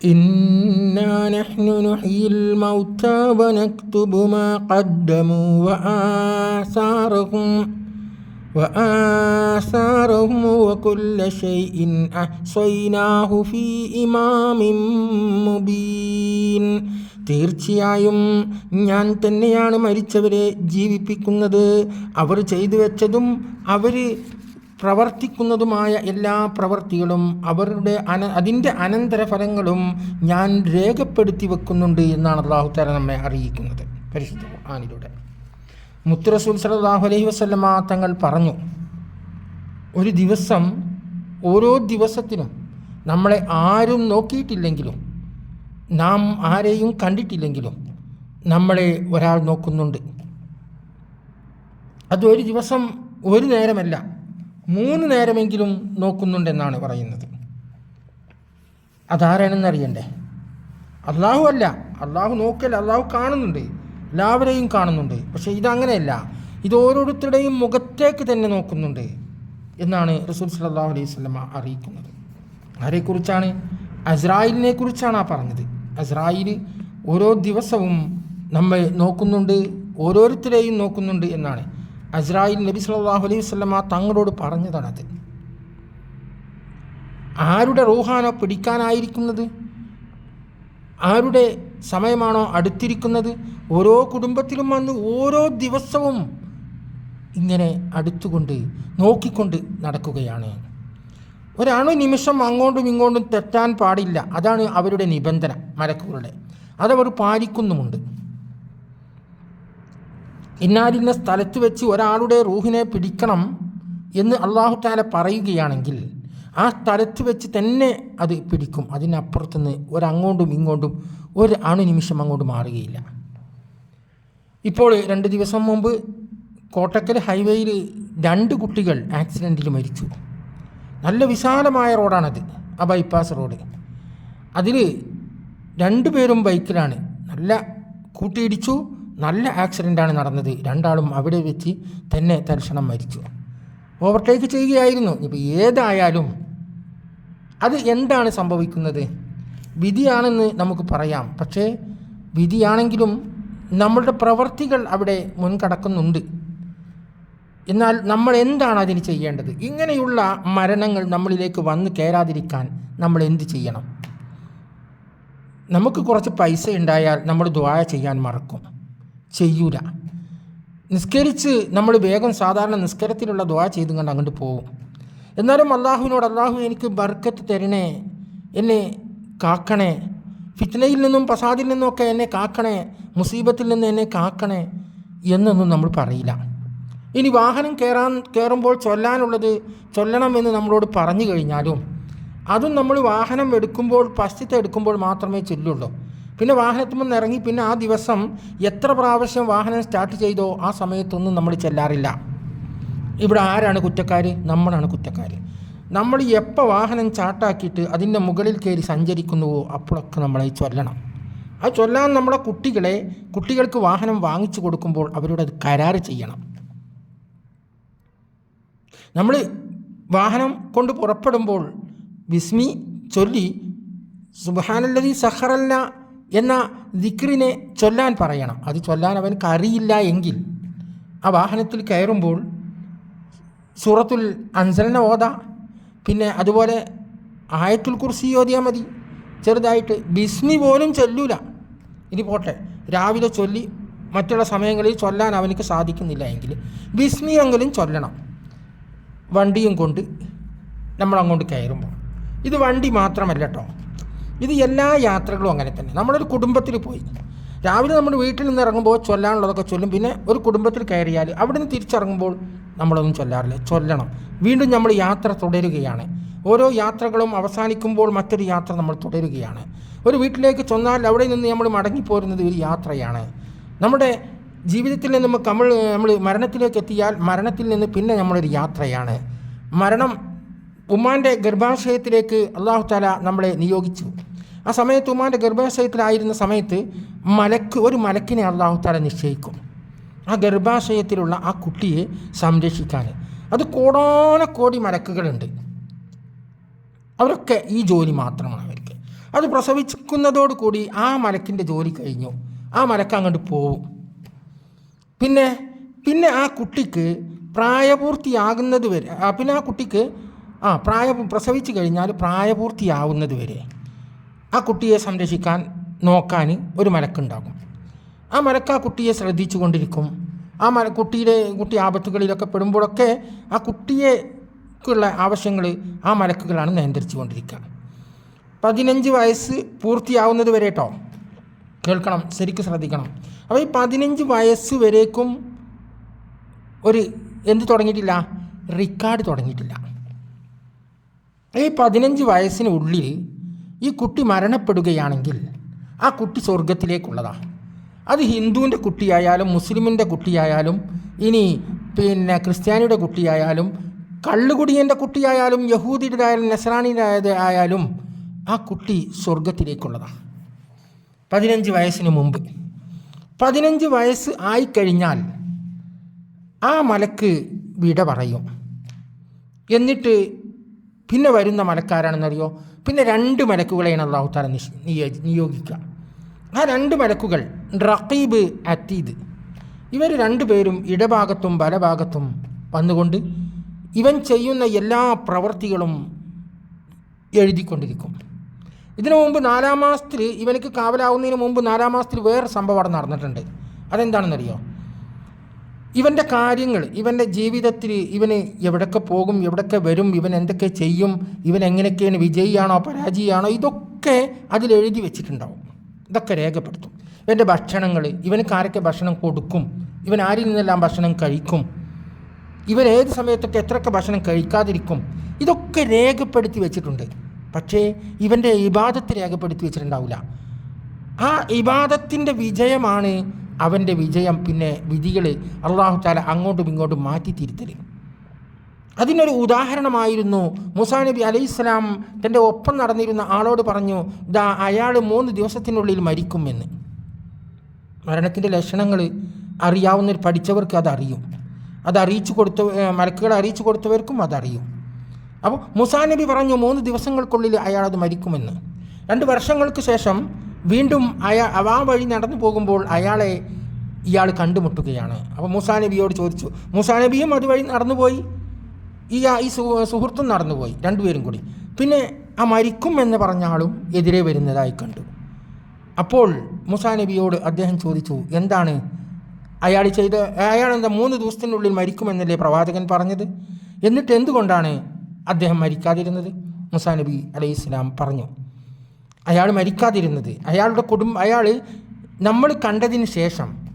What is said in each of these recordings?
إنا نحن نحيي الموتى ونكتب ما قدموا وآثارهم وآثارهم وكل شيء أحصيناه في إمام مبين തീർച്ചയായും ഞാൻ തന്നെയാണ് മരിച്ചവരെ ജീവിപ്പിക്കുന്നത് അവർ ചെയ്തു വെച്ചതും അവർ പ്രവർത്തിക്കുന്നതുമായ എല്ലാ പ്രവർത്തികളും അവരുടെ അന അതിന്റെ അനന്തരഫലങ്ങളും ഞാൻ രേഖപ്പെടുത്തി വെക്കുന്നുണ്ട് എന്നാണ് അള്ളാഹു താല നമ്മെ അറിയിക്കുന്നത് പരിശുദ്ധ ആനിലൂടെ മുത്തുറസൂൽ സലാഹു അലൈഹി വസ്ലമ തങ്ങൾ പറഞ്ഞു ഒരു ദിവസം ഓരോ ദിവസത്തിനും നമ്മളെ ആരും നോക്കിയിട്ടില്ലെങ്കിലും നാം ആരെയും കണ്ടിട്ടില്ലെങ്കിലും നമ്മളെ ഒരാൾ നോക്കുന്നുണ്ട്. അത് ഒരു ദിവസം ഒരു നേരമല്ല മൂന്ന് നേരമെങ്കിലും നോക്കുന്നുണ്ടെന്നാണ് പറയുന്നത്. അതാരാണെന്ന് അറിയണ്ടേ? അള്ളാഹു അല്ല. അള്ളാഹു നോക്കല്ല. അള്ളാഹു കാണുന്നുണ്ട്. എല്ലാവരെയും കാണുന്നുണ്ട്. പക്ഷേ ഇതങ്ങനെയല്ല. ഇത് ഓരോരുത്തരുടെയും മുഖത്തേക്ക് തന്നെ നോക്കുന്നുണ്ട് എന്നാണ് റസൂൽ സല്ലാഹു അലൈഹി സ്വലമ അറിയിക്കുന്നത്. ആരെക്കുറിച്ചാണ്? അസ്രായിലിനെ കുറിച്ചാണ് ആ പറഞ്ഞത്. അസ്രായിൽ ഓരോ ദിവസവും നമ്മൾ നോക്കുന്നുണ്ട് ഓരോരുത്തരെയും നോക്കുന്നുണ്ട് എന്നാണ്. അസ്രായിൽ നബി സല്ലാഹു അലൈഹി വസ്ലമ തങ്ങളോട് പറഞ്ഞതാണത് ആരുടെ റൂഹാനോ പിടിക്കാനായിരിക്കുന്നത്? ആരുടെ സമയമാണോ അടുത്തിരിക്കുന്നത്? ഓരോ കുടുംബത്തിലും വന്ന് ഓരോ ദിവസവും ഇങ്ങനെ അടുത്തുകൊണ്ട് നോക്കിക്കൊണ്ട് നടക്കുകയാണ്. ഒരണു നിമിഷം അങ്ങോട്ടും ഇങ്ങോട്ടും തെറ്റാൻ പാടില്ല. അതാണ് അവരുടെ നിബന്ധന മലക്കുകളുടെ. അതവർ പാലിക്കുന്നുമുണ്ട്. ഇന്നാലിന്ന സ്ഥലത്ത് വെച്ച് ഒരാളുടെ റൂഹിനെ പിടിക്കണം എന്ന് അള്ളാഹു താല പറയുകയാണെങ്കിൽ ആ സ്ഥലത്ത് വെച്ച് തന്നെ അത് പിടിക്കും. അതിനപ്പുറത്തുനിന്ന് ഒരങ്ങോട്ടും ഇങ്ങോട്ടും ഒരു അണു നിമിഷം അങ്ങോട്ട് മാറുകയില്ല. ഇപ്പോൾ രണ്ട് ദിവസം മുമ്പ് കോട്ടക്കൽ ഹൈവേയിൽ രണ്ട് കുട്ടികൾ ആക്സിഡന്റിൽ മരിച്ചു. നല്ല വിശാലമായ റോഡാണത് ആ ബൈപ്പാസ് റോഡ്. അതിൽ രണ്ടു പേരും ബൈക്കിലാണ്. നല്ല കൂട്ടിയിടിച്ചു നല്ല ആക്സിഡന്റാണ് നടന്നത്. രണ്ടാളും അവിടെ വെച്ച് തന്നെ തൽക്ഷണം മരിച്ചു. ഓവർടേക്ക് ചെയ്യുകയായിരുന്നു. ഇപ്പോൾ ഏതായാലും അത് എന്താണ് സംഭവിക്കുന്നത്? വിധിയാണെന്ന് നമുക്ക് പറയാം. പക്ഷേ വിധിയാണെങ്കിലും നമ്മളുടെ പ്രവർത്തികൾ അവിടെ മുൻകടക്കുന്നുണ്ട്. എന്നാൽ നമ്മൾ എന്താണ് അതിന് ചെയ്യേണ്ടത്? ഇങ്ങനെയുള്ള മരണങ്ങൾ നമ്മളിലേക്ക് വന്ന് കയറാതിരിക്കാൻ നമ്മൾ എന്ത് ചെയ്യണം? നമുക്ക് കുറച്ച് പൈസ ഉണ്ടായാൽ നമ്മൾ ദ്വായ ചെയ്യാൻ മറക്കും. ചെയ്യൂല. നിസ്കരിച്ച് നമ്മൾ വേഗം സാധാരണ നിസ്കരത്തിലുള്ള ദ്വാ ചെയ്തും കണ്ട് അങ്ങോട്ട് പോകും. എന്നാലും അള്ളാഹുവിനോട് അള്ളാഹു എനിക്ക് ബർക്കത്ത് തരണേ എന്നെ കാക്കണേ ഫിത്നയിൽ നിന്നും പസാദിൽ നിന്നുമൊക്കെ എന്നെ കാക്കണേ മുസീബത്തിൽ നിന്ന് എന്നെ കാക്കണേ എന്നൊന്നും നമ്മൾ പറയില്ല. ഇനി വാഹനം കയറാൻ കയറുമ്പോൾ ചൊല്ലാനുള്ളത് ചൊല്ലണമെന്ന് നമ്മളോട് പറഞ്ഞു കഴിഞ്ഞാലും അതും നമ്മൾ വാഹനം എടുക്കുമ്പോൾ പശ്ചിത്തം എടുക്കുമ്പോൾ മാത്രമേ ചൊല്ലുള്ളൂ. പിന്നെ വാഹനത്തിൽ നിന്ന് ഇറങ്ങി പിന്നെ ആ ദിവസം എത്ര പ്രാവശ്യം വാഹനം സ്റ്റാർട്ട് ചെയ്തോ ആ സമയത്തൊന്നും നമ്മൾ ചെല്ലാറില്ല. ഇവിടെ ആരാണ് കുറ്റക്കാർ നമ്മളാണ് കുറ്റക്കാർ നമ്മൾ എപ്പോൾ വാഹനം ചാട്ടാക്കിയിട്ട് അതിന്റെ മുകളിൽ കയറി സഞ്ചരിക്കുന്നുവോ അപ്പോഴൊക്കെ നമ്മളെ ചൊല്ലണം. ആ ചൊല്ലാൻ നമ്മളെ കുട്ടികളെ കുട്ടികൾക്ക് വാഹനം വാങ്ങിച്ചു കൊടുക്കുമ്പോൾ അവരോട് അത് കരാറ് ചെയ്യണം. നമ്മൾ വാഹനം കൊണ്ട് പുറപ്പെടുമ്പോൾ വിസ്മി ചൊല്ലി സുബാനല്ലതി സഹറല്ല എന്ന ദിക്രിനെ ചൊല്ലാൻ പറയണം. അത് ചൊല്ലാൻ അവൻ അറിയില്ല എങ്കിൽ. ആ വാഹനത്തിൽ കയറുമ്പോൾ സൂറത്തുൽ അൻസലിനെ ഓത. പിന്നെ അതുപോലെ ആയത്തുൽ കുർസി ഓതിയാൽ മതി. ചെറുതായിട്ട് ബിസ്മി പോലും ചൊല്ലൂല. ഇനി പോട്ടെ. രാവിലെ ചൊല്ലി മറ്റുള്ള സമയങ്ങളിൽ ചൊല്ലാൻ അവനക്ക് സാധിക്കുന്നില്ല എങ്കിൽ ബിസ്മിയെങ്കിലും ചൊല്ലണം. വണ്ടിയും കൊണ്ട് നമ്മളങ്ങോട്ട് കയറുമ്പോൾ. ഇത് വണ്ടി മാത്രമല്ല കേട്ടോ ഇത് എല്ലാ യാത്രകളും അങ്ങനെ തന്നെ. നമ്മളൊരു കുടുംബത്തിൽ പോയി. രാവിലെ നമ്മൾ വീട്ടിൽ നിന്ന് ഇറങ്ങുമ്പോൾ ചൊല്ലാനുള്ളതൊക്കെ ചൊല്ലും. പിന്നെ ഒരു കുടുംബത്തിൽ കയറിയാൽ അവിടെ നിന്ന് തിരിച്ചിറങ്ങുമ്പോൾ നമ്മളൊന്നും ചൊല്ലാറില്ല. ചൊല്ലണം. വീണ്ടും നമ്മൾ യാത്ര തുടരുകയാണ്. ഓരോ യാത്രകളും അവസാനിക്കുമ്പോൾ മറ്റൊരു യാത്ര നമ്മൾ തുടരുകയാണ്. ഒരു വീട്ടിലേക്ക് ചെന്നാൽ അവിടെ നിന്ന് നമ്മൾ മടങ്ങിപ്പോരുന്നത് ഒരു യാത്രയാണ്. നമ്മുടെ ജീവിതത്തിൽ നിന്ന് നമുക്ക് നമ്മൾ നമ്മൾ മരണത്തിലേക്ക് എത്തിയാൽ മരണത്തിൽ നിന്ന് പിന്നെ നമ്മളൊരു യാത്രയാണ്. മരണം ഉമ്മാന്റെ ഗർഭാശയത്തിലേക്ക് അള്ളാഹു താല നമ്മളെ നിയോഗിച്ചു. ആ സമയത്ത് ഉമ്മാന്റെ ഗർഭാശയത്തിലായിരുന്ന സമയത്ത് മലക്ക് ഒരു മലക്കിനെ അള്ളാഹു താല നിശ്ചയിക്കും. ആ ഗർഭാശയത്തിലുള്ള ആ കുട്ടിയെ സംരക്ഷിക്കാൻ. അത് കോടാനക്കോടി മലക്കുകളുണ്ട്. അവരൊക്കെ ഈ ജോലി മാത്രമാണ് അവർക്ക്. അത് പ്രസവിക്കുന്നതോടു കൂടി ആ മലക്കിന്റെ ജോലി കഴിഞ്ഞു. ആ മലക്ക് അങ്ങോട്ട് പോവും. പിന്നെ പിന്നെ ആ കുട്ടിക്ക് പ്രായപൂർത്തിയാകുന്നത് വരെ പിന്നെ ആ കുട്ടിക്ക് ആ പ്രായ പ്രസവിച്ച് കഴിഞ്ഞാൽ പ്രായപൂർത്തിയാവുന്നത് വരെ. ആ കുട്ടിയെ സംരക്ഷിക്കാൻ നോക്കാൻ ഒരു മലക്കുണ്ടാകും. ആ മലക്ക് ആ കുട്ടിയെ ശ്രദ്ധിച്ചു കൊണ്ടിരിക്കും. ആ മല കുട്ടിയുടെ കുട്ടി ആപത്തുകളിലൊക്കെ പെടുമ്പോഴൊക്കെ ആ കുട്ടിയേക്കുള്ള ആവശ്യങ്ങൾ ആ മലക്കുകളാണ് നിയന്ത്രിച്ചു കൊണ്ടിരിക്കുക. പതിനഞ്ച് വയസ്സ് പൂർത്തിയാവുന്നത് വരെ കേട്ടോ കേൾക്കണം ശരിക്കും ശ്രദ്ധിക്കണം. അപ്പോൾ ഈ പതിനഞ്ച് വയസ്സ് വരേക്കും ഒരു എന്ത് തുടങ്ങിയിട്ടില്ല? റിക്കാർഡ് തുടങ്ങിയിട്ടില്ല. ഈ പതിനഞ്ച് വയസ്സിനുള്ളിൽ ഈ കുട്ടി മരണപ്പെടുകയാണെങ്കിൽ ആ കുട്ടി സ്വർഗത്തിലേക്കുള്ളതാണ് അത് ഹിന്ദുവിന്റെ കുട്ടിയായാലും മുസ്ലിമിന്റെ കുട്ടിയായാലും ഇനി പിന്നെ ക്രിസ്ത്യാനിയുടെ കുട്ടിയായാലും കള്ളുകുടിയന്റെ കുട്ടിയായാലും യഹൂദിയുടേതായാലും നെസറാണിയുടേത് ആയാലും ആ കുട്ടി സ്വർഗത്തിലേക്കുള്ളതാണ് പതിനഞ്ച് വയസ്സിന് മുമ്പ്. പതിനഞ്ച് വയസ്സ് ആയിക്കഴിഞ്ഞാൽ ആ മലക്ക് വിട പറയും. എന്നിട്ട് പിന്നെ വരുന്ന മലക്കാരാണെന്നറിയോ? പിന്നെ രണ്ട് മലക്കുകളെയാണ് അള്ളാഹു താല നിയോഗിക്കുക. ആ രണ്ട് മലക്കുകൾ റഖീബ് അത്തീദ് ഇവർ രണ്ടുപേരും ഇടഭാഗത്തും വലഭാഗത്തും വന്നുകൊണ്ട് ഇവൻ ചെയ്യുന്ന എല്ലാ പ്രവൃത്തികളും എഴുതിക്കൊണ്ടിരിക്കും. ഇതിനു മുമ്പ് നാലാം മാസത്തിൽ ഇവനക്ക് കാവലാവുന്നതിന് മുമ്പ് നാലാം മാസത്തിൽ വേറെ സംഭവം അവിടെ നടന്നിട്ടുണ്ട്. അതെന്താണെന്നറിയോ? ഇവന്റെ കാര്യങ്ങൾ ഇവന്റെ ജീവിതത്തിൽ ഇവന് എവിടൊക്കെ പോകും എവിടൊക്കെ വരും ഇവൻ എന്തൊക്കെ ചെയ്യും ഇവൻ എങ്ങനെയൊക്കെയാണ് വിജയിയാണോ പരാജയമാണോ ഇതൊക്കെ അതിൽ എഴുതി വെച്ചിട്ടുണ്ടാവും. ഇതൊക്കെ രേഖപ്പെടുത്തും. ഇവന്റെ ഭക്ഷണങ്ങൾ ഇവന് ആരൊക്കെ ഭക്ഷണം കൊടുക്കും ഇവൻ ആരിൽ നിന്നെല്ലാം ഭക്ഷണം കഴിക്കും ഇവൻ ഏത് സമയത്തൊക്കെ എത്രയൊക്കെ ഭക്ഷണം കഴിക്കാതിരിക്കും ഇതൊക്കെ രേഖപ്പെടുത്തി വെച്ചിട്ടുണ്ട്. പക്ഷേ ഇവന്റെ ഇബാദത്ത് രേഖപ്പെടുത്തി വെച്ചിട്ടുണ്ടാവില്ല. ആ ഇബാദത്തിന്റെ വിജയമാണ് അവന്റെ വിജയം പിന്നെ വിധികൾ അള്ളാഹു താല അങ്ങോട്ടും ഇങ്ങോട്ടും മാറ്റി തിരുത്തൽ അതിനൊരു ഉദാഹരണമായിരുന്നു മുസാ നബി അലൈഹിസ്സലാം തന്റെ ഒപ്പം നടന്നിരുന്ന ആളോട് പറഞ്ഞു ദാ അയാൾ മൂന്ന് ദിവസത്തിനുള്ളിൽ മരിക്കുമെന്ന്. മരണത്തിന്റെ ലക്ഷണങ്ങൾ അറിയാവുന്ന പഠിച്ചവർക്ക് അതറിയും. അത് അറിയിച്ചു കൊടുത്ത മലക്കുകൾ അറിയിച്ചു കൊടുത്തവർക്കും അതറിയും. അപ്പോൾ മുസാ നബി പറഞ്ഞു മൂന്ന് ദിവസങ്ങൾക്കുള്ളിൽ അയാൾ അത് മരിക്കുമെന്ന്. രണ്ട് വർഷങ്ങൾക്ക് ശേഷം വീണ്ടും അയാൾ ആ വഴി നടന്നു പോകുമ്പോൾ അയാളെ ഇയാൾ കണ്ടുമുട്ടുകയാണ്. അപ്പോൾ മൂസാ നബിയോട് ചോദിച്ചു മൂസാ നബിയും അതുവഴി നടന്നുപോയി? ഈ ഈ സുഹൃത്തും നടന്നുപോയി രണ്ടുപേരും കൂടി. പിന്നെ ആ മരിക്കും എന്ന് പറഞ്ഞ ആളും എതിരെ വരുന്നതായി കണ്ടു. അപ്പോൾ മുസാ നബിയോട് അദ്ദേഹം ചോദിച്ചു എന്താണ് അയാൾ ചെയ്ത അയാൾ എന്താ മൂന്ന് ദിവസത്തിനുള്ളിൽ മരിക്കുമെന്നല്ലേ പ്രവാചകൻ പറഞ്ഞത്? എന്നിട്ട് എന്തുകൊണ്ടാണ് അദ്ദേഹം മരിക്കാതിരുന്നത്? മുസാ നബി അലൈഹി ഇസ്ലാം പറഞ്ഞു അയാൾ മരിക്കാതിരുന്നത്. അയാളുടെ കുടുംബം അയാൾ നമ്മൾ കണ്ടതിന് ശേഷം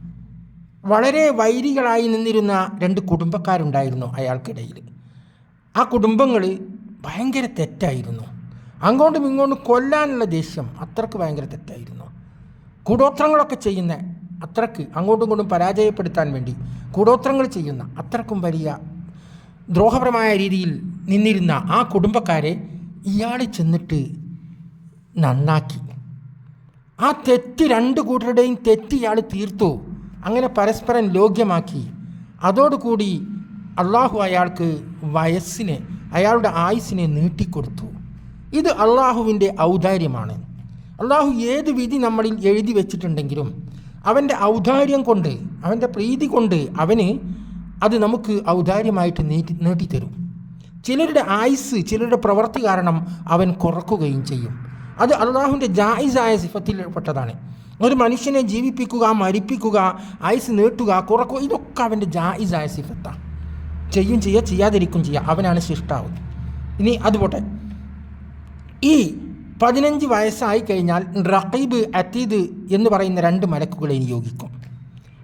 വളരെ വൈരികളായി നിന്നിരുന്ന രണ്ട് കുടുംബക്കാരുണ്ടായിരുന്നു അയാൾക്കിടയിൽ. ആ കുടുംബങ്ങൾ ഭയങ്കര തെറ്റായിരുന്നു. അങ്ങോട്ടും ഇങ്ങോട്ടും കൊല്ലാനുള്ള ദേഷ്യം അത്രയ്ക്ക് ഭയങ്കര തെറ്റായിരുന്നു. കൂടോത്രങ്ങളൊക്കെ ചെയ്യുന്ന അത്രയ്ക്ക് അങ്ങോട്ടും ഇങ്ങോട്ടും പരാജയപ്പെടുത്താൻ വേണ്ടി കൂടോത്രങ്ങൾ ചെയ്യുന്ന അത്രക്കും വലിയ ദ്രോഹപരമായ രീതിയിൽ നിന്നിരുന്ന ആ കുടുംബക്കാരെ ഇയാൾ ചെന്നിട്ട് നന്നാക്കി. ആ തെറ്റ് രണ്ട് കൂട്ടരുടെയും തെറ്റ് ഇയാൾ തീർത്തു. അങ്ങനെ പരസ്പരം ലോഗ്യമാക്കി. അതോടുകൂടി അള്ളാഹു അയാൾക്ക് വയസ്സിനെ അയാളുടെ ആയുസ്സിനെ നീട്ടിക്കൊടുത്തു. ഇത് അള്ളാഹുവിന്റെ ഔദാര്യമാണ്. അള്ളാഹു ഏത് വിധി നമ്മളിൽ എഴുതി വെച്ചിട്ടുണ്ടെങ്കിലും അവന്റെ ഔദാര്യം കൊണ്ട് അവന്റെ പ്രീതി കൊണ്ട് അവന് അത് നമുക്ക് ഔദാര്യമായിട്ട് നീട്ടി നീട്ടിത്തരും. ചിലരുടെ ആയുസ് ചിലരുടെ പ്രവൃത്തി കാരണം അവൻ കുറക്കുകയും ചെയ്യും. അത് അള്ളാഹുവിന്റെ ജായിസായ സിഫത്തിൽപ്പെട്ടതാണ് ഒരു മനുഷ്യനെ ജീവിപ്പിക്കുക മരിപ്പിക്കുക ആയുസ് നീട്ടുക കുറക്കുക ഇതൊക്കെ അവന്റെ ജായിസായ സിഫത്താണ്. ചെയ്യും ചെയ്യുക ചെയ്യാതിരിക്കും ചെയ്യുക അവനാണ് ശിഷ്ടാവ് ഇനി അതുപോട്ടെ. ഈ പതിനഞ്ച് വയസ്സായി കഴിഞ്ഞാൽ റഖീബ് അതീദ് എന്ന് പറയുന്ന രണ്ട് മലക്കുകളെ നിയോഗിക്കും.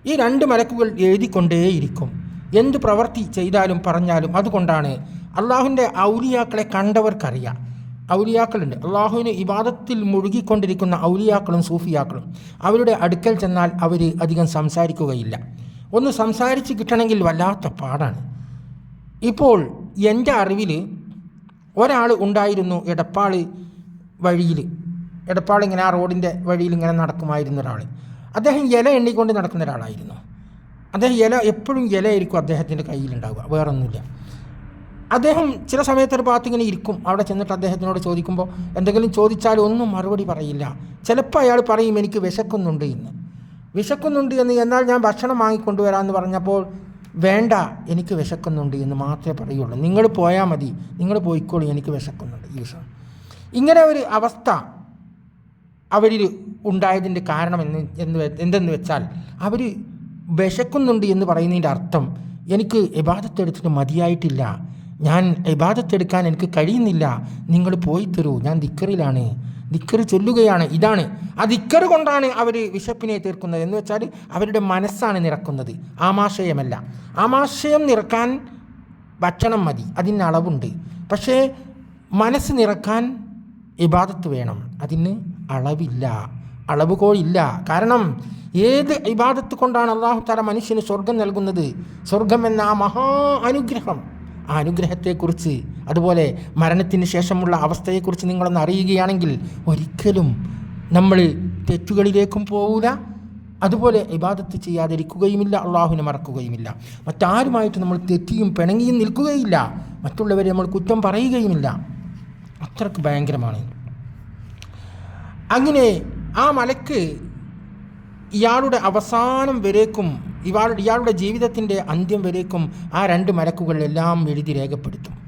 ഈ രണ്ട് മലക്കുകൾ എഴുതിക്കൊണ്ടേയിരിക്കും എന്ത് പ്രവൃത്തി ചെയ്താലും പറഞ്ഞാലും അതുകൊണ്ടാണ് അള്ളാഹുവിന്റെ ഔലിയാക്കളെ കണ്ടവർക്കറിയാം. ഔലിയാക്കളുണ്ട്. അള്ളാഹുവിന് ഇബാദത്തിൽ മുഴുകിക്കൊണ്ടിരിക്കുന്ന ഔലിയാക്കളും സൂഫിയാക്കളും അവരുടെ അടുക്കൽ ചെന്നാൽ അവർ അധികം സംസാരിക്കുകയില്ല. ഒന്ന് സംസാരിച്ച് കിട്ടണമെങ്കിൽ വല്ലാത്ത പാടാണ്. ഇപ്പോൾ എന്റെ അറിവിൽ ഒരാൾ ഉണ്ടായിരുന്നു എടപ്പാൾ വഴിയിൽ എടപ്പാൾ ഇങ്ങനെ ആ റോഡിന്റെ വഴിയിൽ ഇങ്ങനെ നടക്കുമായിരുന്ന ഒരാൾ അദ്ദേഹം ഇല എണ്ണിക്കൊണ്ട് നടക്കുന്ന ഒരാളായിരുന്നു. അദ്ദേഹം ഇല എപ്പോഴും ഇലയായിരിക്കും അദ്ദേഹത്തിന്റെ കയ്യിലുണ്ടാവുക. വേറൊന്നുമില്ല. അദ്ദേഹം ചില സമയത്ത് ഒരു ഭാഗത്ത് ഇങ്ങനെ ഇരിക്കും. അവിടെ ചെന്നിട്ട് അദ്ദേഹത്തിനോട് ചോദിക്കുമ്പോൾ എന്തെങ്കിലും ചോദിച്ചാൽ ഒന്നും മറുപടി പറയില്ല. ചിലപ്പോൾ അയാൾ പറയും എനിക്ക് വിശക്കുന്നുണ്ട് എന്ന്. വിശക്കുന്നുണ്ട് എന്ന് എന്നാൽ ഞാൻ ഭക്ഷണം വാങ്ങിക്കൊണ്ടുവരാമെന്ന് പറഞ്ഞപ്പോൾ വേണ്ട എനിക്ക് വിശക്കുന്നുണ്ട് എന്ന് മാത്രമേ പറയുള്ളൂ. നിങ്ങൾ പോയാൽ മതി. നിങ്ങൾ പോയിക്കോളൂ. എനിക്ക് വിശക്കുന്നുണ്ട് ഈ വിഷയം. ഇങ്ങനെ ഒരു അവസ്ഥ അവരിൽ ഉണ്ടായതിന്റെ കാരണം എന്ന് എന്ന് എന്തെന്ന് വെച്ചാൽ അവർ വിശക്കുന്നുണ്ട് എന്ന് പറയുന്നതിന്റെ അർത്ഥം എനിക്ക് ഇബാദത്തെടുത്തിട്ട് മതിയായിട്ടില്ല. ഞാൻ ഇബാദത്തെടുക്കാൻ എനിക്ക് കഴിയുന്നില്ല. നിങ്ങൾ പോയി തരൂ ഞാൻ ദിക്കറിലാണ്. ദിക്കറ് ചൊല്ലുകയാണ്. ഇതാണ്. ആ ദിക്കറ് കൊണ്ടാണ് അവർ വിശപ്പിനെ തീർക്കുന്നത്. എന്ന് വെച്ചാൽ അവരുടെ മനസ്സാണ് നിറക്കുന്നത്. ആമാശയമല്ല. ആമാശയം നിറക്കാൻ ഭക്ഷണം മതി. അതിന് അളവുണ്ട്. പക്ഷേ മനസ്സ് നിറക്കാൻ ഇബാദത്ത് വേണം. അതിന് അളവില്ല. അളവുകോളില്ല കാരണം ഏത് ഇബാദത്ത് കൊണ്ടാണ് അള്ളാഹു താല മനുഷ്യന് സ്വർഗം നൽകുന്നത്? സ്വർഗം എന്ന ആ മഹാ അനുഗ്രഹം. ആ അനുഗ്രഹത്തെക്കുറിച്ച് അതുപോലെ മരണത്തിന് ശേഷമുള്ള അവസ്ഥയെക്കുറിച്ച് നിങ്ങളൊന്ന് അറിയുകയാണെങ്കിൽ ഒരിക്കലും നമ്മൾ തെറ്റുകളിലേക്കും പോവില്ല അതുപോലെ ഇബാദത്ത് ചെയ്യാതിരിക്കുകയുമില്ല അള്ളാഹുവിനെ മറക്കുകയുമില്ല. മറ്റാരുമായിട്ട് നമ്മൾ തെറ്റിയും പിണങ്ങിയും നിൽക്കുകയില്ല മറ്റുള്ളവരെ നമ്മൾ കുറ്റം പറയുകയുമില്ല. അത്രയ്ക്ക് ഭയങ്കരമാണ്. അങ്ങനെ ആ മലക്ക് ഇയാളുടെ അവസാനം വരേക്കും ഇയാളുടെ ഇയാളുടെ ജീവിതത്തിന്റെ അന്ത്യം വരേക്കും ആ രണ്ട് മലക്കുകളെല്ലാം എഴുതി രേഖപ്പെടുത്തും.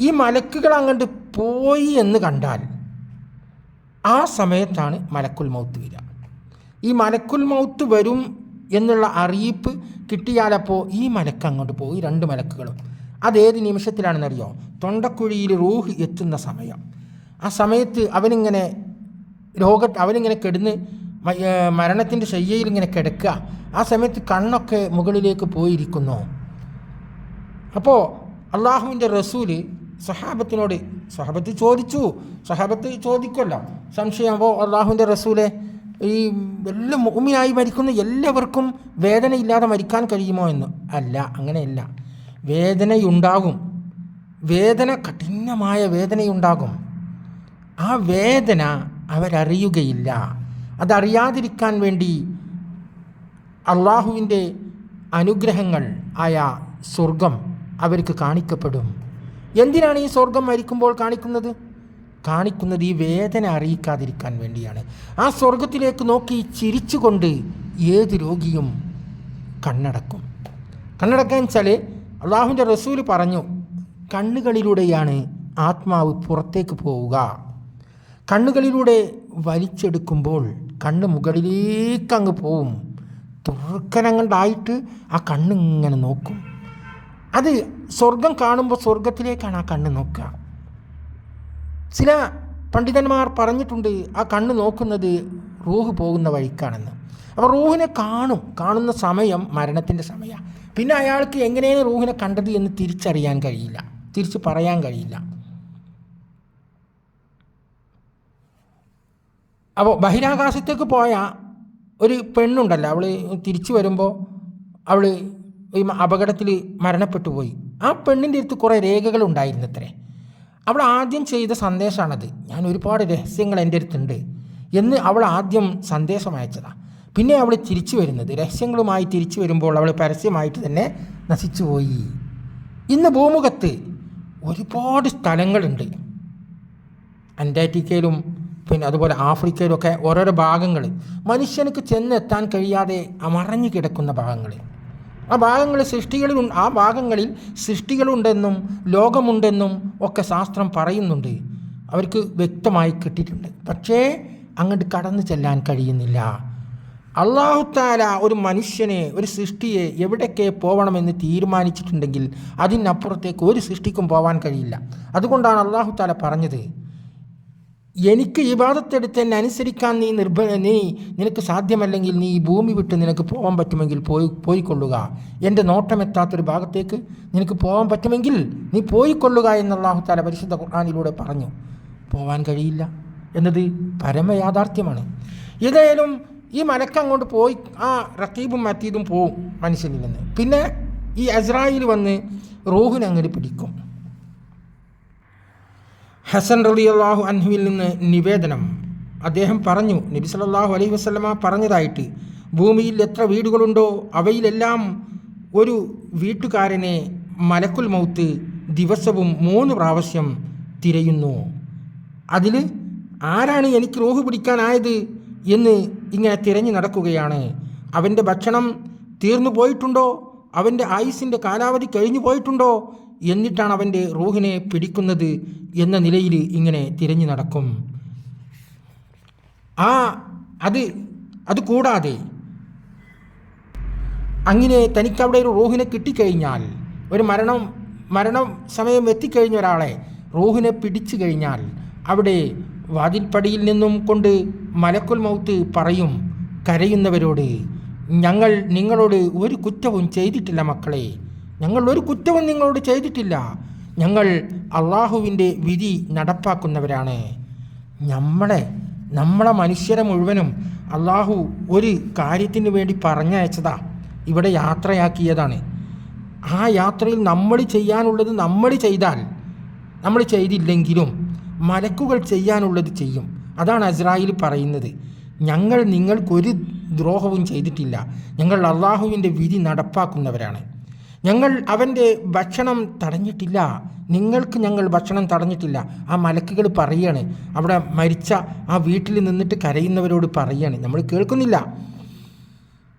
ഈ മലക്കുകൾ അങ്ങോട്ട് പോയി എന്ന് കണ്ടാൽ ആ സമയത്താണ് മലക്കുൽ മൗത്ത് വരിക. ഈ മലക്കുൽ മൗത്ത് വരും എന്നുള്ള അറിയിപ്പ് കിട്ടിയാലപ്പോൾ ഈ മലക്ക് അങ്ങോട്ട് പോയി രണ്ട് മലക്കുകളും. അതേത് നിമിഷത്തിലാണെന്നറിയോ? തൊണ്ടക്കുഴിയിൽ റൂഹ് എത്തുന്ന സമയം. ആ സമയത്ത് അവനിങ്ങനെ രോഗ അവനിങ്ങനെ കിടന്ന് മരണത്തിന്റെ ശയ്യയിൽ ഇങ്ങനെ കിടക്കുക. ആ സമയത്ത് കണ്ണൊക്കെ മുകളിലേക്ക് പോയിരിക്കുന്നു. അപ്പോൾ അള്ളാഹുവിന്റെ റസൂൽ സഹാബത്തിനോട് സഹാബത്ത് ചോദിച്ചു. സഹാബത്ത് ചോദിക്കുമല്ലോ സംശയമാകുമ്പോൾ അള്ളാഹുവിന്റെ റസൂലെ ഈ എല്ലാം മുമിയായി മരിക്കുന്ന എല്ലാവർക്കും വേദനയില്ലാതെ മരിക്കാൻ കഴിയുമോ എന്ന്? അല്ല അങ്ങനെയല്ല. വേദനയുണ്ടാകും. വേദന കഠിനമായ വേദനയുണ്ടാകും. ആ വേദന അവരറിയുകയില്ല. അതറിയാതിരിക്കാൻ വേണ്ടി അള്ളാഹുവിന്റെ അനുഗ്രഹങ്ങൾ ആയ സ്വർഗം അവർക്ക് കാണിക്കപ്പെടും. എന്തിനാണ് ഈ സ്വർഗം മരിക്കുമ്പോൾ കാണിക്കുന്നത്? കാണിക്കുന്നത് ഈ വേദന അറിയിക്കാതിരിക്കാൻ വേണ്ടിയാണ്. ആ സ്വർഗത്തിലേക്ക് നോക്കി ചിരിച്ചുകൊണ്ട് ഏത് രോഗിയും കണ്ണടക്കും. കണ്ണടക്കാൻ വെച്ചാൽ അള്ളാഹുവിന്റെ റസൂൽ പറഞ്ഞു കണ്ണുകളിലൂടെയാണ് ആത്മാവ് പുറത്തേക്ക് പോവുക. കണ്ണുകളിലൂടെ വലിച്ചെടുക്കുമ്പോൾ കണ്ണ് മുകളിലേക്ക് അങ്ങ് പോവും. തുറക്കനങ്ങണ്ടായിട്ട് ആ കണ്ണിങ്ങനെ നോക്കും. അത് സ്വർഗം കാണുമ്പോൾ സ്വർഗത്തിലേക്കാണ് ആ കണ്ണ് നോക്കുക. ചില പണ്ഡിതന്മാർ പറഞ്ഞിട്ടുണ്ട് ആ കണ്ണ് നോക്കുന്നത് റൂഹ് പോകുന്ന വഴിക്കാണെന്ന്. അപ്പോൾ റൂഹിനെ കാണും കാണുന്ന സമയം മരണത്തിന്റെ സമയമാണ്. പിന്നെ അയാൾക്ക് എങ്ങനെയാണ് റൂഹിനെ കണ്ടത് എന്ന് തിരിച്ചറിയാൻ കഴിയില്ല തിരിച്ച് പറയാൻ കഴിയില്ല. അപ്പോൾ ബഹിരാകാശത്തേക്ക് പോയ ഒരു പെണ്ണുണ്ടല്ലോ അവൾ തിരിച്ചു വരുമ്പോൾ അവൾ ഈ അപകടത്തിൽ മരണപ്പെട്ടു പോയി. ആ പെണ്ണിന്റെ അടുത്ത് കുറേ രേഖകൾ ഉണ്ടായിരുന്നത്രേ. അവൾ ആദ്യം ചെയ്ത സന്ദേശമാണത് ഞാൻ ഒരുപാട് രഹസ്യങ്ങൾ എന്റെ അടുത്തുണ്ട് എന്ന് അവൾ ആദ്യം സന്ദേശം അയച്ചതാണ് പിന്നെ അവൾ തിരിച്ചു വരുന്നത്. രഹസ്യങ്ങളുമായി തിരിച്ചു വരുമ്പോൾ അവൾ പരസ്യമായിട്ട് തന്നെ നശിച്ചു പോയി. ഇന്ന് ഭൂമുഖത്ത് ഒരുപാട് സ്ഥലങ്ങളുണ്ട്. അന്റാർട്ടിക്കയിലും പിന്നെ അതുപോലെ ആഫ്രിക്കയിലൊക്കെ ഓരോരോ ഭാഗങ്ങൾ. മനുഷ്യനക്ക് ചെന്നെത്താൻ കഴിയാതെ മറഞ്ഞു കിടക്കുന്ന ഭാഗങ്ങൾ ആ ഭാഗങ്ങൾ സൃഷ്ടികളിൽ ആ ഭാഗങ്ങളിൽ സൃഷ്ടികളുണ്ടെന്നും ലോകമുണ്ടെന്നും ഒക്കെ ശാസ്ത്രം പറയുന്നുണ്ട്. അവർക്ക് വ്യക്തമായി കിട്ടിയിട്ടുണ്ട്. പക്ഷേ അങ്ങോട്ട് കടന്നു ചെല്ലാൻ കഴിയുന്നില്ല. അള്ളാഹുത്താല ഒരു മനുഷ്യനെ ഒരു സൃഷ്ടിയെ എവിടേക്ക് പോകണമെന്ന് തീരുമാനിച്ചിട്ടുണ്ടെങ്കിൽ അതിനപ്പുറത്തേക്ക് ഒരു സൃഷ്ടിക്കും പോകാൻ കഴിയില്ല. അതുകൊണ്ടാണ് അള്ളാഹുത്താല പറഞ്ഞത് എനിക്ക് ഇബാദത്തെടുത്ത് എന്നെ അനുസരിക്കാൻ നീ നിർഭ നീ നിനക്ക് സാധ്യമല്ലെങ്കിൽ നീ ഈ ഭൂമി വിട്ട് നിനക്ക് പോകാൻ പറ്റുമെങ്കിൽ പോയി പോയിക്കൊള്ളുക. എന്റെ നോട്ടമെത്താത്തൊരു ഭാഗത്തേക്ക് നിനക്ക് പോകാൻ പറ്റുമെങ്കിൽ നീ പോയിക്കൊള്ളുക എന്ന് അള്ളാഹുത്താല പരിശുദ്ധ ഖുർആാനിലൂടെ പറഞ്ഞു. പോവാൻ കഴിയില്ല എന്നത് പരമയാഥാർത്ഥ്യമാണ്. ഏതായാലും ഈ മലക്ക് അങ്ങോട്ട് പോയി ആ റക്കീബും മറ്റീതും പോവും മനുഷ്യനിൽ നിന്ന്. പിന്നെ ഈ അസ്രായിൽ വന്ന് റൂഹിനെ പിടിക്കും. ഹസൻ അള്ളാഹു അൻഹുവിൽ നിന്ന് നിവേദനം. അദ്ദേഹം പറഞ്ഞു നബി സല്ലല്ലാഹു അലൈഹി വസല്ലമ പറഞ്ഞതായിട്ട് ഭൂമിയിൽ എത്ര വീടുകളുണ്ടോ അവയിലെല്ലാം ഒരു വീട്ടുകാരനെ മലക്കുൽ മൗത്ത് ദിവസവും മൂന്ന് പ്രാവശ്യം തിരയുന്നു. അതിൽ ആരാണ് എനിക്ക് റോഹ് പിടിക്കാനായത് എന്ന് ഇങ്ങനെ തിരഞ്ഞു നടക്കുകയാണ്. അവന്റെ ഭക്ഷണം തീർന്നു പോയിട്ടുണ്ടോ? അവന്റെ ആയുസിന്റെ കാലാവധി കഴിഞ്ഞു പോയിട്ടുണ്ടോ? എന്നിട്ടാണ് അവന്റെ റൂഹിനെ പിടിക്കുന്നത് എന്ന നിലയിൽ ഇങ്ങനെ തിരഞ്ഞു നടക്കും. ആ അത് അത് കൂടാതെ അങ്ങനെ തനിക്കവിടെ ഒരു റൂഹിനെ കിട്ടിക്കഴിഞ്ഞാൽ ഒരു മരണം മരണം സമയം എത്തിക്കഴിഞ്ഞ ഒരാളെ റൂഹിനെ പിടിച്ചു കഴിഞ്ഞാൽ അവിടെ വാതിൽപ്പടിയിൽ നിന്നും കൊണ്ട് മലക്കുൽ മൗത്ത് പറയും കരയുന്നവരോട് ഞങ്ങൾ നിങ്ങളോട് ഒരു കുറ്റവും ചെയ്തിട്ടില്ല മക്കളെ. ഞങ്ങൾ ഒരു കുറ്റവും നിങ്ങളോട് ചെയ്തിട്ടില്ല. ഞങ്ങൾ അള്ളാഹുവിന്റെ വിധി നടപ്പാക്കുന്നവരാണ്. നമ്മളെ നമ്മളെ മനുഷ്യരെ മുഴുവനും അള്ളാഹു ഒരു കാര്യത്തിന് വേണ്ടി പറഞ്ഞയച്ചതാ. ഇവിടെ യാത്രയാക്കിയതാണ്. ആ യാത്രയിൽ നമ്മൾ ചെയ്യാനുള്ളത് നമ്മൾ ചെയ്താൽ നമ്മൾ ചെയ്തില്ലെങ്കിലും മലക്കുകൾ ചെയ്യാനുള്ളത് ചെയ്യും. അതാണ് അസ്രായിൽ പറയുന്നത്. ഞങ്ങൾ നിങ്ങൾക്കൊരു ദ്രോഹവും ചെയ്തിട്ടില്ല. ഞങ്ങൾ അള്ളാഹുവിന്റെ വിധി നടപ്പാക്കുന്നവരാണ്. ഞങ്ങൾ അവന്റെ ഭക്ഷണം തടഞ്ഞിട്ടില്ല. നിങ്ങൾക്ക് ഞങ്ങൾ ഭക്ഷണം തടഞ്ഞിട്ടില്ല. ആ മലക്കുകൾ പറയാണ്. അവിടെ മരിച്ച ആ വീട്ടിൽ നിന്നിട്ട് കരയുന്നവരോട് പറയാണ്. നമ്മൾ കേൾക്കുന്നില്ല.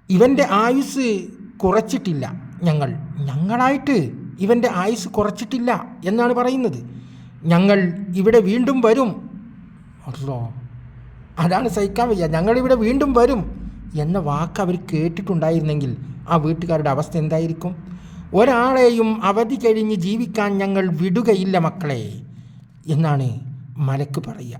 ഇവന്റെ ആയുസ് കുറച്ചിട്ടില്ല ഞങ്ങൾ. ഞങ്ങളായിട്ട് ഇവന്റെ ആയുസ് കുറച്ചിട്ടില്ല എന്നാണ് പറയുന്നത്. ഞങ്ങൾ ഇവിടെ വീണ്ടും വരും. അല്ലോ അതാണ് സഹിക്കാൻ വയ്യ. ഞങ്ങളിവിടെ വീണ്ടും വരും എന്ന വാക്ക് അവർ കേട്ടിട്ടുണ്ടായിരുന്നെങ്കിൽ ആ വീട്ടുകാരുടെ അവസ്ഥ എന്തായിരിക്കും? ഒരാളെയും അവധി കഴിഞ്ഞ് ജീവിക്കാൻ ഞങ്ങൾ വിടുകയില്ല മക്കളെ എന്നാണ് മലക്ക് പറയുക.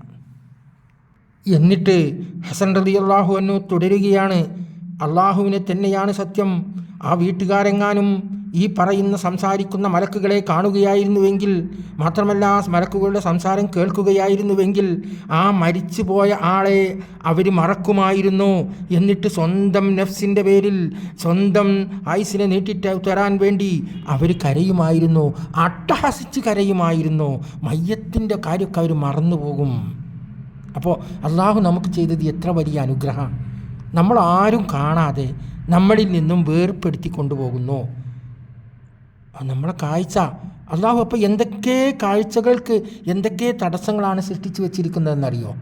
എന്നിട്ട് ഹസൻ റതി അള്ളാഹു അന്നു തുടരുകയാണ്. അള്ളാഹുവിനെ തന്നെയാണ് സത്യം. ആ വീട്ടുകാരെങ്ങാനും ഈ പറയുന്ന സംസാരിക്കുന്ന മലക്കുകളെ കാണുകയായിരുന്നുവെങ്കിൽ മാത്രമല്ല ആ മലക്കുകളുടെ സംസാരം കേൾക്കുകയായിരുന്നുവെങ്കിൽ ആ മരിച്ചുപോയ ആളെ അവർ മറക്കുമായിരുന്നു എന്നിട്ട് സ്വന്തം നെഫ്സിന്റെ പേരിൽ സ്വന്തം ആയുസിനെ നീട്ടിട്ട് തരാൻ വേണ്ടി അവർ കരയുമായിരുന്നു അട്ടഹസിച്ച് കരയുമായിരുന്നു. മയ്യത്തിന്റെ കാര്യമൊക്കെ അവർ മറന്നുപോകും. അപ്പോൾ അള്ളാഹു നമുക്ക് ചെയ്തത് എത്ര വലിയ അനുഗ്രഹം നമ്മൾ ആരും കാണാതെ നമ്മളിൽ നിന്നും വേർപ്പെടുത്തി കൊണ്ടുപോകുന്നു. നമ്മളെ കാഴ്ച. അള്ളാഹു അപ്പോൾ എന്തൊക്കെ കാഴ്ചകൾക്ക് എന്തൊക്കെ തടസ്സങ്ങളാണ് സൃഷ്ടിച്ചു വെച്ചിരിക്കുന്നതെന്നറിയോ?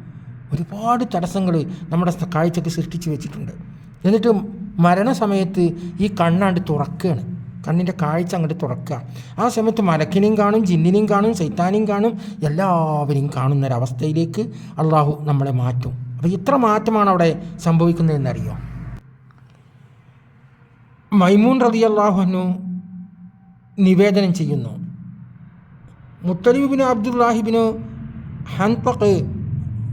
ഒരുപാട് തടസ്സങ്ങൾ നമ്മുടെ കാഴ്ചക്ക് സൃഷ്ടിച്ചു വെച്ചിട്ടുണ്ട്. എന്നിട്ട് മരണസമയത്ത് ഈ കണ്ണാണ്ട് തുറക്കുകയാണ് കണ്ണിന്റെ കാഴ്ച അങ്ങോട്ട് തുറക്കുക. ആ സമയത്ത് മലക്കിനെയും കാണും ജിന്നിനെയും കാണും സൈത്താനെയും കാണും എല്ലാവരെയും കാണുന്നൊരവസ്ഥയിലേക്ക് അള്ളാഹു നമ്മളെ മാറ്റും. അപ്പോൾ ഇത്ര മാറ്റമാണ് അവിടെ സംഭവിക്കുന്നതെന്നറിയോ? മൈമൂൻ റതി അള്ളാഹുനു നിവേദനം ചെയ്യുന്നു. മുത്തലിബിന് അബ്ദുല്ലാഹിബിന് ഹൻപക്ക്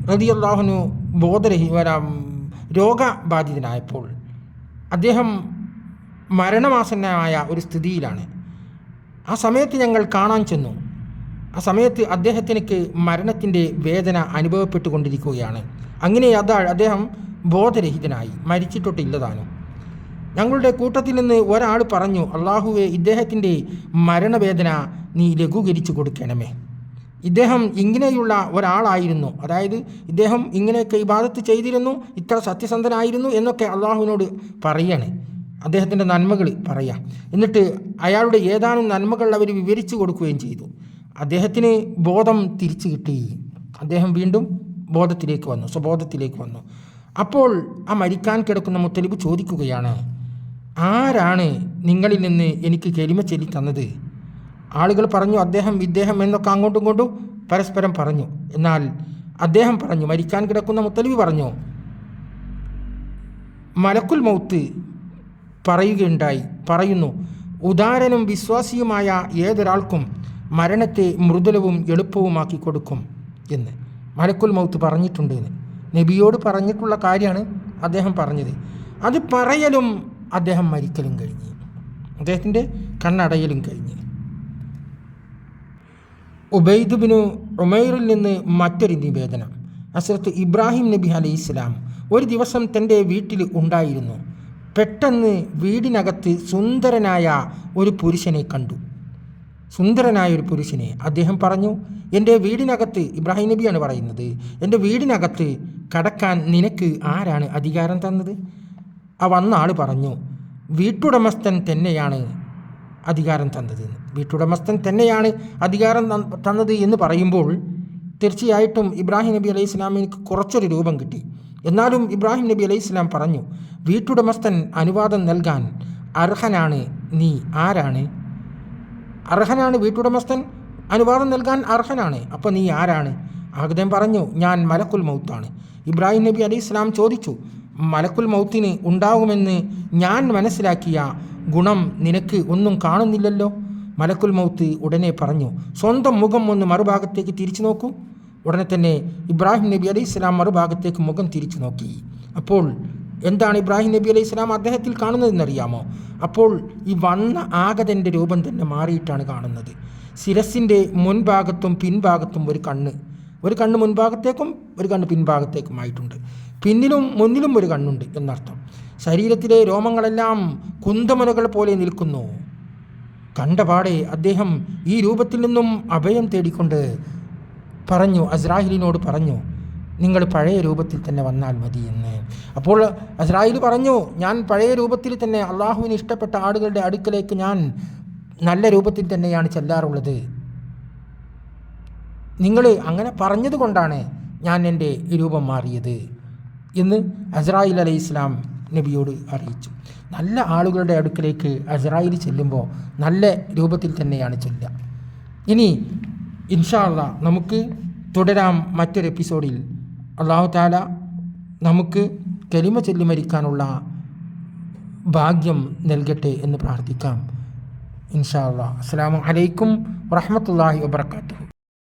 റതി അള്ളാഹുനു ബോധരഹി വരാം രോഗബാധിതനായപ്പോൾ അദ്ദേഹം മരണമാസന്നമായ ഒരു സ്ഥിതിയിലാണ്. ആ സമയത്ത് ഞങ്ങൾ കാണാൻ ചെന്നു. ആ സമയത്ത് അദ്ദേഹത്തിനക്ക് മരണത്തിന്റെ വേദന അനുഭവപ്പെട്ടുകൊണ്ടിരിക്കുകയാണ്. അങ്ങനെ അതാ അദ്ദേഹം ബോധരഹിതനായി മരിച്ചിട്ടൊട്ടില്ലതാനും. ഞങ്ങളുടെ കൂട്ടത്തിൽ നിന്ന് ഒരാൾ പറഞ്ഞു അള്ളാഹുവെ ഇദ്ദേഹത്തിന്റെ മരണവേദന നീ ലഘൂകരിച്ചു കൊടുക്കണമേ. ഇദ്ദേഹം ഇങ്ങനെയുള്ള ഒരാളായിരുന്നു. അതായത് ഇദ്ദേഹം ഇങ്ങനെയൊക്കെ ഇബാദത്ത് ചെയ്തിരുന്നു ഇത്ര സത്യസന്ധനായിരുന്നു എന്നൊക്കെ അള്ളാഹുവിനോട് പറയാണ്. അദ്ദേഹത്തിന്റെ നന്മകൾ പറയാം. എന്നിട്ട് അയാളുടെ ഏതാനും നന്മകൾ അവർ വിവരിച്ചു കൊടുക്കുകയും ചെയ്തു. അദ്ദേഹത്തിന് ബോധം തിരിച്ചു കിട്ടി അദ്ദേഹം വീണ്ടും ബോധത്തിലേക്ക് വന്നു സ്വബോധത്തിലേക്ക് വന്നു. അപ്പോൾ ആ മരിക്കാൻ കിടക്കുന്ന മുത്തലിബ് ചോദിക്കുകയാണ് ആരാണ് നിങ്ങളിൽ നിന്ന് എനിക്ക് കെലിമ ചൊല്ലി തന്നത്? ആളുകൾ പറഞ്ഞു അദ്ദേഹം ഇദ്ദേഹം എന്നൊക്കെ അങ്ങോട്ടും ഇങ്ങോട്ടും പരസ്പരം പറഞ്ഞു. എന്നാൽ അദ്ദേഹം പറഞ്ഞു മരിക്കാൻ കിടക്കുന്ന മുത്തലിബ് പറഞ്ഞു. മലക്കുൽ മൗത്ത് പറയുകയുണ്ടായി പറയുന്നു ഉദാരനും വിശ്വാസിയുമായ ഏതൊരാൾക്കും മരണത്തെ മൃദുലവും എളുപ്പവുമാക്കി കൊടുക്കും എന്ന്. മലക്കുൽ മൗത്ത് പറഞ്ഞിട്ടുണ്ട് എന്ന്. നബിയോട് പറഞ്ഞിട്ടുള്ള കാര്യമാണ് അദ്ദേഹം പറഞ്ഞത്. അത് പറയലും അദ്ദേഹം മരിക്കലും കഴിഞ്ഞ്. അദ്ദേഹത്തിന്റെ കണ്ണടയലും കഴിഞ്ഞ്. ഉബൈദ് ഉമൈറിൽ നിന്ന് മറ്റൊരു നിവേദനം. അസരത്ത് ഇബ്രാഹിം നബി അലൈഹി ഇസ്ലാം ഒരു ദിവസം തന്റെ വീട്ടിൽ ഉണ്ടായിരുന്നു. പെട്ടെന്ന് വീടിനകത്ത് സുന്ദരനായ ഒരു പുരുഷനെ കണ്ടു. സുന്ദരനായ ഒരു പുരുഷനെ അദ്ദേഹം പറഞ്ഞു എന്റെ വീടിനകത്ത് ഇബ്രാഹിം നബിയാണ് പറയുന്നത് എന്റെ വീടിനകത്ത് കടക്കാൻ നിനക്ക് ആരാണ് അധികാരം തന്നത്? ആ പറഞ്ഞു വീട്ടുടമസ്ഥൻ തന്നെയാണ് അധികാരം തന്നത്. വീട്ടുടമസ്ഥൻ തന്നെയാണ് അധികാരം തന്ന- തന്നത് എന്ന് പറയുമ്പോൾ തീർച്ചയായിട്ടും ഇബ്രാഹിം നബി അലൈഹി ഇസ്ലാമിന് കുറച്ചൊരു രൂപം കിട്ടി. എന്നാലും ഇബ്രാഹിം നബി അലൈഹി ഇസ്ലാം പറഞ്ഞു വീട്ടുടമസ്ഥൻ അനുവാദം നൽകാൻ അർഹനാണ് നീ ആരാണ്? അർഹനാണ് വീട്ടുടമസ്ഥൻ അനുവാദം നൽകാൻ അർഹനാണ് അപ്പോൾ നീ ആരാണ്? അദ്ദേഹം പറഞ്ഞു ഞാൻ മലക്കുൽ മൗത്താണ്. ഇബ്രാഹിം നബി അലൈഹി ഇസ്ലാം ചോദിച്ചു മലക്കുൽ മൗത്തിന് ഉണ്ടാകുമെന്ന് ഞാൻ മനസ്സിലാക്കിയ ഗുണം നിനക്ക് ഒന്നും കാണുന്നില്ലല്ലോ? മലക്കുൽ മൗത്ത് ഉടനെ പറഞ്ഞു സ്വന്തം മുഖം ഒന്ന് മറുഭാഗത്തേക്ക് തിരിച്ചു നോക്കൂ. ഉടനെ തന്നെ ഇബ്രാഹിം നബി അലൈഹി ഇസ്ലാം മറുഭാഗത്തേക്ക് മുഖം തിരിച്ചു നോക്കി. അപ്പോൾ എന്താണ് ഇബ്രാഹിം നബി അലൈഹി ഇസ്ലാം അദ്ദേഹത്തിൽ കാണുന്നതെന്നറിയാമോ? അപ്പോൾ ഈ വന്ന ആഗതന്റെ രൂപം തന്നെ മാറിയിട്ടാണ് കാണുന്നത്. ശിരസിന്റെ മുൻഭാഗത്തും പിൻഭാഗത്തും ഒരു കണ്ണ്. ഒരു കണ്ണ് മുൻഭാഗത്തേക്കും ഒരു കണ്ണ് പിൻഭാഗത്തേക്കുമായിട്ടുണ്ട് പിന്നിലും മുന്നിലും ഒരു കണ്ണുണ്ട് എന്നർത്ഥം. ശരീരത്തിലെ രോമങ്ങളെല്ലാം കുന്തമുനകൾ പോലെ നിൽക്കുന്നു. കണ്ടപാടെ അദ്ദേഹം ഈ രൂപത്തിൽ നിന്നും അഭയം തേടിക്കൊണ്ട് പറഞ്ഞു അസ്രാഹിലിനോട് പറഞ്ഞു നിങ്ങൾ പഴയ രൂപത്തിൽ തന്നെ വന്നാൽ മതി എന്ന്. അപ്പോൾ അസ്രാഹിൽ പറഞ്ഞു ഞാൻ പഴയ രൂപത്തിൽ തന്നെ അള്ളാഹുവിന് ഇഷ്ടപ്പെട്ട ആളുകളുടെ അടുക്കലേക്ക് ഞാൻ നല്ല രൂപത്തിൽ തന്നെയാണ് ചെല്ലാറുള്ളത്. നിങ്ങൾ അങ്ങനെ പറഞ്ഞതുകൊണ്ടാണ് ഞാൻ എന്റെ രൂപം മാറിയത്. എന്ന് അസ്രായിൽ അലൈഹി ഇസ്ലാം നബിയോട് അറിയിച്ചു. നല്ല ആളുകളുടെ അടുക്കലേക്ക് അസ്രായിൽ ചെല്ലുമ്പോൾ നല്ല രൂപത്തിൽ തന്നെയാണ് ചെല്ലുക. ഇനി ഇൻഷാ അള്ളാ നമുക്ക് തുടരാം മറ്റൊരു എപ്പിസോഡിൽ. അള്ളാഹു താല നമുക്ക് കലിമ ചൊല്ലി മരിക്കാനുള്ള ഭാഗ്യം നൽകട്ടെ എന്ന് പ്രാർത്ഥിക്കാം. ഇൻഷാ അസ്സാം വലൈക്കും വറഹമത്തല്ലാഹി വാബർക്കാത്തു